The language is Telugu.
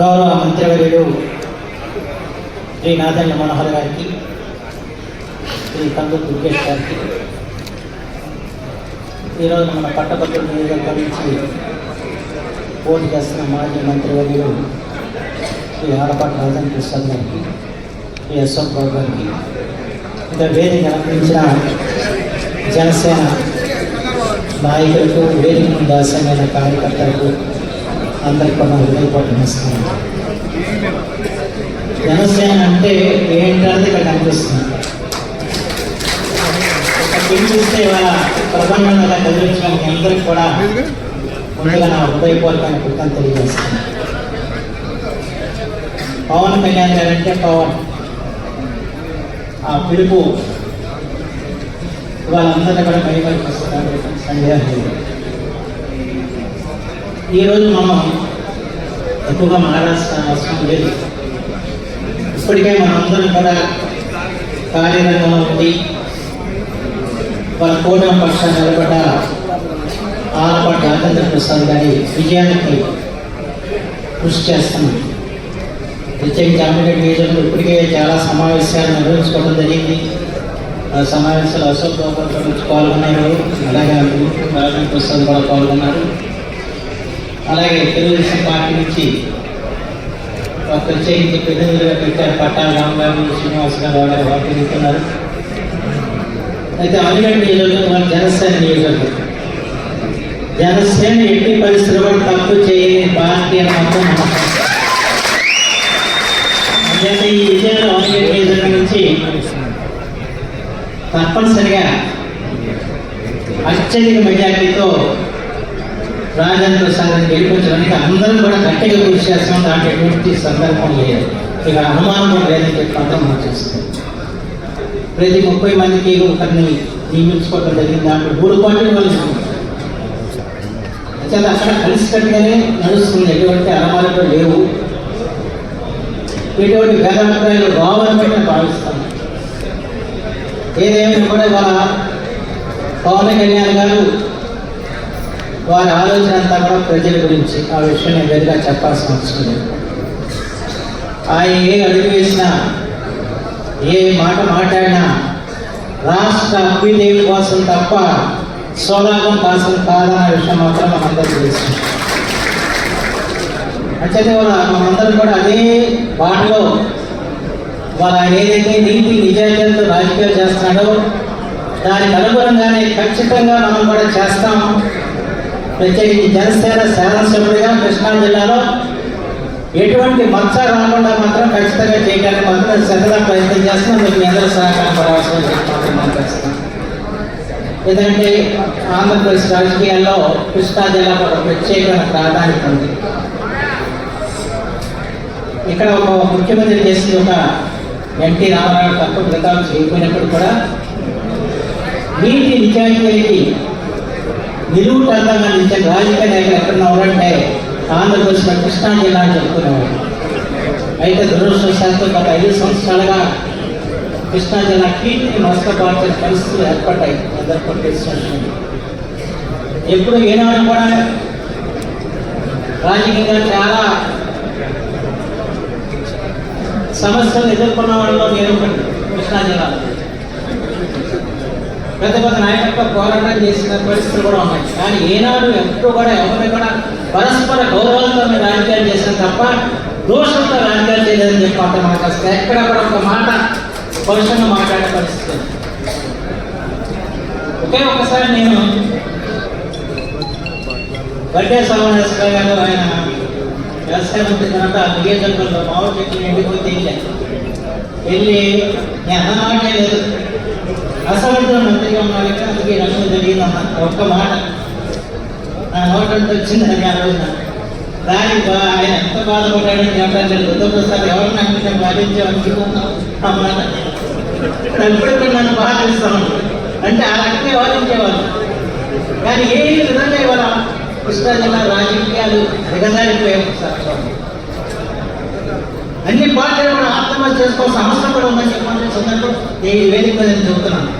గౌరవ మంత్రివర్యుడు శ్రీ నాదన్య మనోహర్ గారికి శ్రీ కందు దుర్గేష్ గారికి. ఈరోజు మన పట్టభద్రుల నియోజకవర్గం నుంచి పోటీ చేస్తున్న మాజీ మంత్రివర్యులు శ్రీ ఆడపాటి రాజన్ ప్రసాద్ గారికి శ్రీ అశోక్ బాబు గారికి ఇంకా వేదిక అలంకరించిన జనసేన నాయకులకు వేదిక ముందు ఆసమైన కార్యకర్తలకు అందరికీ కూడా హృదయపాటు నమస్కారం. జనసేన అంటే ఏంటనేది ఇక్కడ కనిపిస్తుంది. ఒక చూస్తే ఇవాళ ప్రబంధంగా కదిలించిన మీ అందరికీ కూడా ముందుగా నా హృదయపూర్వకమైన కృతం తెలియజేస్తాను పవన్ కళ్యాణ్ గారు అంటే పవన్. ఆ పిలుపు వాళ్ళందరినీ కూడా భయపడిస్తున్నారు సందేహం లేదు ఈరోజు మనం ఎక్కువగా మహారాష్ట్ర అవసరం లేదు. ఇప్పటికే మనందరం కూడా కార్యరంగంలో ఉండి వాళ్ళ కూటమి పక్షాన్ని నిలబడ్డ ఆలపాటి రాజేంద్ర ప్రసాద్ గారి విజయానికి కృషి చేస్తున్నాం. ప్రత్యేకించి అమ్మిరెడ్డి నియోజకవర్గంలో ఇప్పటికే చాలా సమావేశాలు నిర్వహించుకోవడం జరిగింది. ఆ సమావేశాలు అశోక్ బాబు పాల్గొన్నారు. అలాగే రాజేంద్ర ప్రసాద్ కూడా పాల్గొన్నారు. అలాగే తెలుగుదేశం పార్టీ నుంచి ఒక ప్రత్యేకించి ప్రతినిధులుగా పెట్టారు పట్టాల రామబాబు శ్రీనివాస్ గారు గారు వారు తిరుగుతున్నారు అయితే అలిగడ్ నియోజకవర్గం మన జనసేన నియోజకవర్గం. జనసేన ఎట్టి పరిశ్రమ తప్పు చేయని పార్టీ అని మొత్తం నమ్మకం. ఈ విజయంలో అలిగడ్ నియోజకవర్గం నుంచి తప్పనిసరిగా అత్యధిక మెజార్టీతో రాజేంద్ర సంఘం గెలిపించడానికి అందరం కూడా గట్టిగా కృషి చేస్తాం దాంట్లో ఎటువంటి సందర్భం లేదు. ఇక అనుమానం కూడా లేదని చెప్పి మాత్రం మనం చేస్తాం ప్రతి ముప్పై మందికి ఒకరిని నియమించుకోవడం జరిగింది. దాంట్లో మూడు పార్టీలు వాళ్ళు అయితే అక్కడ కలిసికట్టుగానే నడుస్తుంది. ఎటువంటి అనుమానాలు లేవు. ఎటువంటి భేదాభిప్రాయాలు రావని కూడా నేను భావిస్తాను ఏదేమైనా కూడా వాళ్ళ పవన్ కళ్యాణ్ గారు వారి ఆలోచన అంతా కూడా ప్రజల గురించి. ఆ విషయం నేను వేరుగా చెప్పాల్సిన అవసరం లేదు ఆయన ఏ అడుగు వేసినా ఏ మాట మాట్లాడినా రాష్ట్ర అభ్యుదయం కోసం తప్ప స్వలాభం కోసం కాదన్న విషయం మాత్రం మనందరికీ తెలుసు. అంటే వాళ్ళ మనందరం కూడా అదే బాటలో వాళ్ళ ఏదైతే నీతి నిజాయితీలతో రాజకీయాలు చేస్తున్నాడో దానికి అనుగుణంగానే ఖచ్చితంగా మనం కూడా చేస్తాం. ప్రత్యేకించి జనసేన శాసనసభ్యుడిగా కృష్ణా జిల్లాలో ఎటువంటి మచ్చ రాకుండా మాత్రం ఖచ్చితంగా చేయడానికి మాత్రం శ్రద్ధగా ప్రయత్నం చేస్తున్నాం మీకు మీ అందరూ సహకారం పడాల్సిన మాత్రం ఎందుకంటే ఆంధ్రప్రదేశ్ రాజకీయాల్లో కృష్ణా జిల్లా ఒక ప్రత్యేకమైన ప్రాధాన్యత ఉంది. ఇక్కడ ఒక ముఖ్యమంత్రి చేసింది ఒక ఎన్టీ రామారావు తక్కువ ప్రతాపం చేయకపోయినప్పుడు కూడా నీటి నిలువు నిలువుటంగా నిలిచే రాజకీయ నాయకులు ఎక్కడ ఉన్నారంటే ఆంధ్రప్రదేశ్లో కృష్ణా జిల్లా అని చెప్పుకునేవాడు అయితే దురదృష్టవశాత్తు గత ఐదు సంవత్సరాలుగా కృష్ణా జిల్లా కీర్తిని నష్టపరిచే పరిస్థితులు ఏర్పడ్డాయి. అందరికీ ఎప్పుడు ఏనాడు కూడా రాజకీయంగా చాలా సమస్యలు ఎదుర్కొన్న వాళ్ళలో నేను కృష్ణా జిల్లాలో. పెద్ద పెద్ద నాయకులతో పోరాటం చేసిన పరిస్థితులు కూడా ఉన్నాయి. కానీ ఏనాడు ఎప్పుడు కూడా ఎవరు కూడా పరస్పర గౌరవాలతో రాజకీయాలు చేసిన తప్ప దోషంతో రాజకీయాలు చేయలేదని చెప్పాలి మనకు అసలు ఎక్కడ కూడా ఒక మాట పరుషంగా మాట్లాడే పరిస్థితి ఒకే ఒకసారి నేను గడ్డే శ్రవణేశ్వర గారు ఆయన వ్యవసాయ మంత్రి తర్వాత నియోజకవర్గంలో మామూలు చెట్లు ఎండిపోతే వెళ్ళాను వెళ్ళి నేను అన్నమాటే లేదు. అసలు మంత్రిగా ఉన్నారు అందుకే నష్టం జరిగింది ఒక్క మాట. నా నోటంతో వచ్చింది అది ఆ రోజున. దానికి ఆయన ఎంత బాధపడ్డాడని చెప్పడం లేదు. రుద్రప్రసాద్ ఎవరు నాకు కొంచెం బాధించామనుకుంటున్నాం ఆ మాట. తల్లిదండ్రులు నన్ను బాధిస్తాను అంటే ఆ రకంగా వాదించేవాళ్ళు. కానీ ఏ విధంగా ఇవాళ కృష్ణా జిల్లా రాజకీయాలు దిగజారిపోయాయి సార్ అన్ని పార్టీలు ఆత్మహత్య చేసుకోవాల్సిన అవసరం కూడా ఉందని చెప్పాల్సిన సందర్భం ఈ వేదిక చెబుతున్నాను.